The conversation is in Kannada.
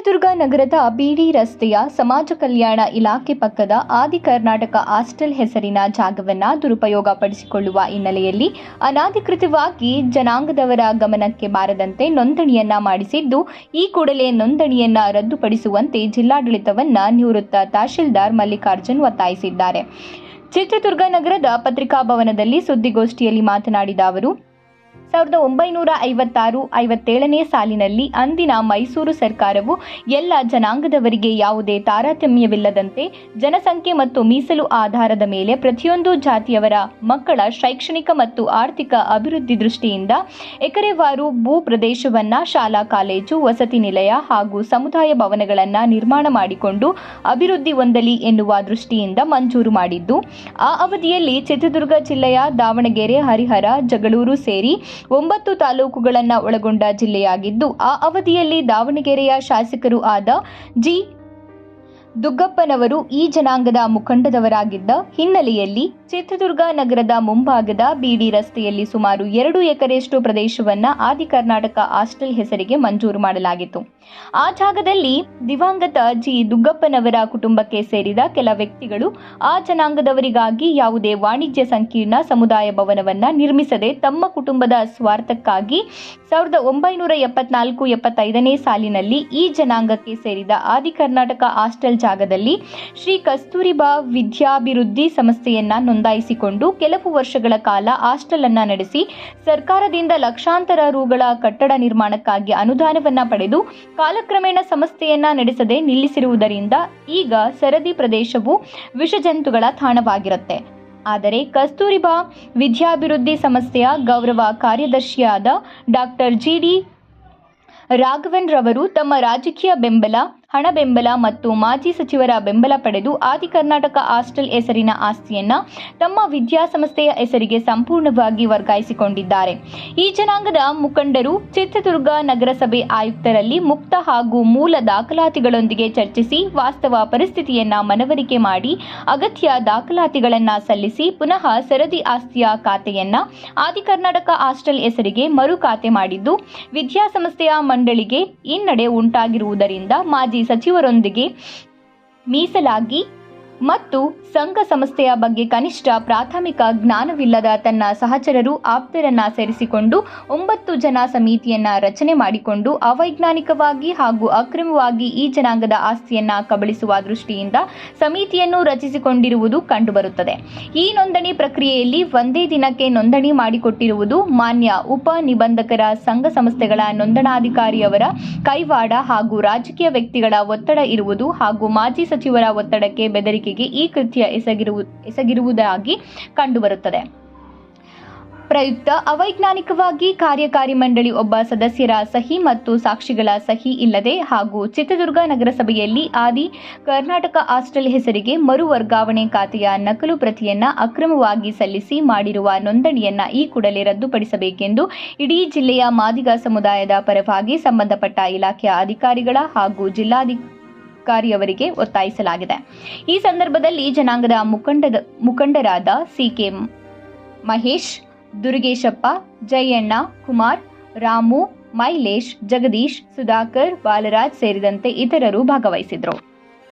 ಚಿತ್ರದುರ್ಗ ನಗರದ ಬಿಡಿ ರಸ್ತೆಯ ಸಮಾಜ ಕಲ್ಯಾಣ ಇಲಾಖೆ ಪಕ್ಕದ ಆದಿ ಕರ್ನಾಟಕ ಹಾಸ್ಟೆಲ್ ಹೆಸರಿನ ಜಾಗವನ್ನು ದುರುಪಯೋಗಪಡಿಸಿಕೊಳ್ಳುವ ಹಿನ್ನೆಲೆಯಲ್ಲಿ ಅನಾಧಿಕೃತವಾಗಿ ಜನಾಂಗದವರ ಗಮನಕ್ಕೆ ಬಾರದಂತೆ ನೋಂದಣಿಯನ್ನ ಮಾಡಿಸಿದ್ದು, ಈ ಕೂಡಲೇ ನೋಂದಣಿಯನ್ನ ರದ್ದುಪಡಿಸುವಂತೆ ಜಿಲ್ಲಾಡಳಿತವನ್ನ ನಿವೃತ್ತ ತಹಶೀಲ್ದಾರ್ ಮಲ್ಲಿಕಾರ್ಜುನ್ ಒತ್ತಾಯಿಸಿದ್ದಾರೆ. ಚಿತ್ರದುರ್ಗ ನಗರದ ಪತ್ರಿಕಾ ಭವನದಲ್ಲಿ ಸುದ್ದಿಗೋಷ್ಠಿಯಲ್ಲಿ ಮಾತನಾಡಿದ ಅವರು ಸಾವಿರದ ಒಂಬೈನೂರ ಐವತ್ತಾರು ಐವತ್ತೇಳನೇ ಸಾಲಿನಲ್ಲಿ ಅಂದಿನ ಮೈಸೂರು ಸರ್ಕಾರವು ಎಲ್ಲ ಜನಾಂಗದವರಿಗೆ ಯಾವುದೇ ತಾರತಮ್ಯವಿಲ್ಲದಂತೆ ಜನಸಂಖ್ಯೆ ಮತ್ತು ಮೀಸಲು ಆಧಾರದ ಮೇಲೆ ಪ್ರತಿಯೊಂದು ಜಾತಿಯವರ ಮಕ್ಕಳ ಶೈಕ್ಷಣಿಕ ಮತ್ತು ಆರ್ಥಿಕ ಅಭಿವೃದ್ಧಿ ದೃಷ್ಟಿಯಿಂದ ಎಕರೆವಾರು ಭೂ ಪ್ರದೇಶವನ್ನು ಶಾಲಾ, ಕಾಲೇಜು, ವಸತಿ ನಿಲಯ ಹಾಗೂ ಸಮುದಾಯ ಭವನಗಳನ್ನು ನಿರ್ಮಾಣ ಮಾಡಿಕೊಂಡು ಅಭಿವೃದ್ಧಿ ಹೊಂದಲಿ ಎನ್ನುವ ದೃಷ್ಟಿಯಿಂದ ಮಂಜೂರು ಮಾಡಿದ್ದು, ಆ ಅವಧಿಯಲ್ಲಿ ಚಿತ್ರದುರ್ಗ ಜಿಲ್ಲೆಯ ದಾವಣಗೆರೆ, ಹರಿಹರ, ಜಗಳೂರು ಸೇರಿ ಒಂಬತ್ತು ತಾಲೂಕುಗಳನ್ನು ಒಳಗೊಂಡ ಜಿಲ್ಲೆಯಾಗಿದ್ದು ಆ ಅವಧಿಯಲ್ಲಿ ದಾವಣಗೆರೆಯ ಶಾಸಕರು ಆದ ಜಿ. ದುಗ್ಗಪ್ಪನವರು ಈ ಜನಾಂಗದ ಮುಖಂಡದವರಾಗಿದ್ದ ಹಿನ್ನೆಲೆಯಲ್ಲಿ ಚಿತ್ರದುರ್ಗ ನಗರದ ಮುಂಭಾಗದ ಬಿಡಿ ರಸ್ತೆಯಲ್ಲಿ ಸುಮಾರು ಎರಡು ಎಕರೆಯಷ್ಟು ಪ್ರದೇಶವನ್ನ ಆದಿ ಕರ್ನಾಟಕ ಹಾಸ್ಟೆಲ್ ಹೆಸರಿಗೆ ಮಂಜೂರು ಮಾಡಲಾಗಿತ್ತು. ಆ ಜಾಗದಲ್ಲಿ ದಿವಂಗತ ಜಿ. ದುಗ್ಗಪ್ಪನವರ ಕುಟುಂಬಕ್ಕೆ ಸೇರಿದ ಕೆಲ ವ್ಯಕ್ತಿಗಳು ಆ ಜನಾಂಗದವರಿಗಾಗಿ ಯಾವುದೇ ವಾಣಿಜ್ಯ ಸಂಕೀರ್ಣ ಸಮುದಾಯ ಭವನವನ್ನ ನಿರ್ಮಿಸದೆ ತಮ್ಮ ಕುಟುಂಬದ ಸ್ವಾರ್ಥಕ್ಕಾಗಿ ಸಾವಿರದ ಒಂಬೈನೂರ ಎಪ್ಪತ್ನಾಲ್ಕು ಎಪ್ಪತ್ತೈದನೇ ಸಾಲಿನಲ್ಲಿ ಈ ಜನಾಂಗಕ್ಕೆ ಸೇರಿದ ಆದಿ ಕರ್ನಾಟಕ ಹಾಸ್ಟೆಲ್ ಜಾಗದಲ್ಲಿ ಶ್ರೀ ಕಸ್ತೂರಿಬಾ ವಿದ್ಯಾಭಿವೃದ್ಧಿ ಸಂಸ್ಥೆಯನ್ನ ನೋಂದಾಯಿಸಿಕೊಂಡು ಕೆಲವು ವರ್ಷಗಳ ಕಾಲ ಹಾಸ್ಟೆಲ್ ಅನ್ನ ನಡೆಸಿ ಸರ್ಕಾರದಿಂದ ಲಕ್ಷಾಂತರ ರುಗಳ ಕಟ್ಟಡ ನಿರ್ಮಾಣಕ್ಕಾಗಿ ಅನುದಾನವನ್ನ ಪಡೆದು ಕಾಲಕ್ರಮೇಣ ಸಂಸ್ಥೆಯನ್ನ ನಡೆಸದೆ ನಿಲ್ಲಿಸಿರುವುದರಿಂದ ಈಗ ಸರದಿ ಪ್ರದೇಶವು ವಿಷಜಂತುಗಳ ತಾಣವಾಗಿರುತ್ತೆ. ಆದರೆ ಕಸ್ತೂರಿಬಾ ವಿದ್ಯಾಭಿವೃದ್ಧಿ ಸಂಸ್ಥೆಯ ಗೌರವ ಕಾರ್ಯದರ್ಶಿಯಾದ ಡಾಕ್ಟರ್ ಜಿ ಡಿ ರಾಘವನ್ ರವರು ತಮ್ಮ ರಾಜಕೀಯ ಬೆಂಬಲ ಹಣ ಬೆಂಬಲ ಮತ್ತು ಮಾಜಿ ಸಚಿವರ ಬೆಂಬಲ ಪಡೆದು ಆದಿ ಕರ್ನಾಟಕ ಹಾಸ್ಟೆಲ್ ಹೆಸರಿನ ಆಸ್ತಿಯನ್ನ ತಮ್ಮ ವಿದ್ಯಾಸಂಸ್ಥೆಯ ಹೆಸರಿಗೆ ಸಂಪೂರ್ಣವಾಗಿ ವರ್ಗಾಯಿಸಿಕೊಂಡಿದ್ದಾರೆ. ಈ ಜನಾಂಗದ ಮುಖಂಡರು ಚಿತ್ರದುರ್ಗ ನಗರಸಭೆ ಆಯುಕ್ತರಲ್ಲಿ ಮುಕ್ತ ಹಾಗೂ ಮೂಲ ದಾಖಲಾತಿಗಳೊಂದಿಗೆ ಚರ್ಚಿಸಿ ವಾಸ್ತವ ಪರಿಸ್ಥಿತಿಯನ್ನ ಮನವರಿಕೆ ಮಾಡಿ ಅಗತ್ಯ ದಾಖಲಾತಿಗಳನ್ನ ಸಲ್ಲಿಸಿ ಪುನಃ ಸರದಿ ಆಸ್ತಿಯ ಖಾತೆಯನ್ನ ಆದಿ ಕರ್ನಾಟಕ ಹಾಸ್ಟೆಲ್ ಹೆಸರಿಗೆ ಮರು ಖಾತೆ ಮಾಡಿದ್ದು, ವಿದ್ಯಾಸಂಸ್ಥೆಯ ಮಂಡಳಿಗೆ ಹಿನ್ನಡೆ ಉಂಟಾಗಿರುವುದರಿಂದ ಮಾಜಿ ಸಚಿವರೊಂದಿಗೆ ಮೀಸಲಾಗಿ ಮತ್ತು ಸಂಘ ಸಂಸ್ಥೆಯ ಬಗ್ಗೆ ಕನಿಷ್ಠ ಪ್ರಾಥಮಿಕ ಜ್ಞಾನವಿಲ್ಲದ ತನ್ನ ಸಹಚರರು ಆಪ್ತರನ್ನ ಸೇರಿಸಿಕೊಂಡು ಒಂಬತ್ತು ಜನ ಸಮಿತಿಯನ್ನ ರಚನೆ ಮಾಡಿಕೊಂಡು ಅವೈಜ್ಞಾನಿಕವಾಗಿ ಹಾಗೂ ಅಕ್ರಮವಾಗಿ ಈ ಜನಾಂಗದ ಆಸ್ತಿಯನ್ನ ಕಬಳಿಸುವ ದೃಷ್ಟಿಯಿಂದ ಸಮಿತಿಯನ್ನು ರಚಿಸಿಕೊಂಡಿರುವುದು ಕಂಡುಬರುತ್ತದೆ. ಈ ನೋಂದಣಿ ಪ್ರಕ್ರಿಯೆಯಲ್ಲಿ ಒಂದೇ ದಿನಕ್ಕೆ ನೋಂದಣಿ ಮಾಡಿಕೊಟ್ಟಿರುವುದು ಮಾನ್ಯ ಉಪ ನಿಬಂಧಕರ ಸಂಘ ಸಂಸ್ಥೆಗಳ ನೋಂದಣಾಧಿಕಾರಿಯವರ ಕೈವಾಡ ಹಾಗೂ ರಾಜಕೀಯ ವ್ಯಕ್ತಿಗಳ ಒತ್ತಡ ಇರುವುದು ಹಾಗೂ ಮಾಜಿ ಸಚಿವರ ಒತ್ತಡಕ್ಕೆ ಈ ಕೃತ್ಯ ಎಸಗಿರುವು, ಎಸಗಿರುವುದಾಗಿ ಕಂಡುಬರುತ್ತದೆ. ಪ್ರಯುಕ್ತ ಅವೈಜ್ಞಾನಿಕವಾಗಿ ಕಾರ್ಯಕಾರಿ ಮಂಡಳಿ ಒಬ್ಬ ಸದಸ್ಯರ ಸಹಿ ಮತ್ತು ಸಾಕ್ಷಿಗಳ ಸಹಿ ಇಲ್ಲದೆ ಹಾಗೂ ಚಿತ್ರದುರ್ಗ ನಗರಸಭೆಯಲ್ಲಿ ಆದಿ ಕರ್ನಾಟಕ ಹಾಸ್ಟೆಲ್ ಹೆಸರಿಗೆ ಮರು ವರ್ಗಾವಣೆ ಖಾತೆಯ ನಕಲು ಪ್ರತಿಯನ್ನ ಅಕ್ರಮವಾಗಿ ಸಲ್ಲಿಸಿ ಮಾಡಿರುವ ನೋಂದಣಿಯನ್ನ ಈ ಕೂಡಲೇ ರದ್ದುಪಡಿಸಬೇಕೆಂದು ಇಡೀ ಜಿಲ್ಲೆಯ ಮಾದಿಗ ಸಮುದಾಯದ ಪರವಾಗಿ ಸಂಬಂಧಪಟ್ಟ ಇಲಾಖೆಯ ಅಧಿಕಾರಿಗಳ ಹಾಗೂ ಜಿಲ್ಲಾಧಿಕಾರಿಯವರಿಗೆ ಒತ್ತಾಯಿಸಲಾಗಿದೆ. ಈ ಸಂದರ್ಭದಲ್ಲಿ ಜನಾಂಗದ ಮುಖಂಡದ, ಮುಖಂಡರಾದ ಸಿಕೆ ಮಹೇಶ್, ದುರ್ಗೇಶಪ್ಪ, ಜಯಣ್ಣ, ಕುಮಾರ್, ರಾಮು, ಮೈಲೇಶ್, ಜಗದೀಶ್, ಸುಧಾಕರ್, ಬಾಲರಾಜ್ ಸೇರಿದಂತೆ ಇತರರು ಭಾಗವಹಿಸಿದ್ರು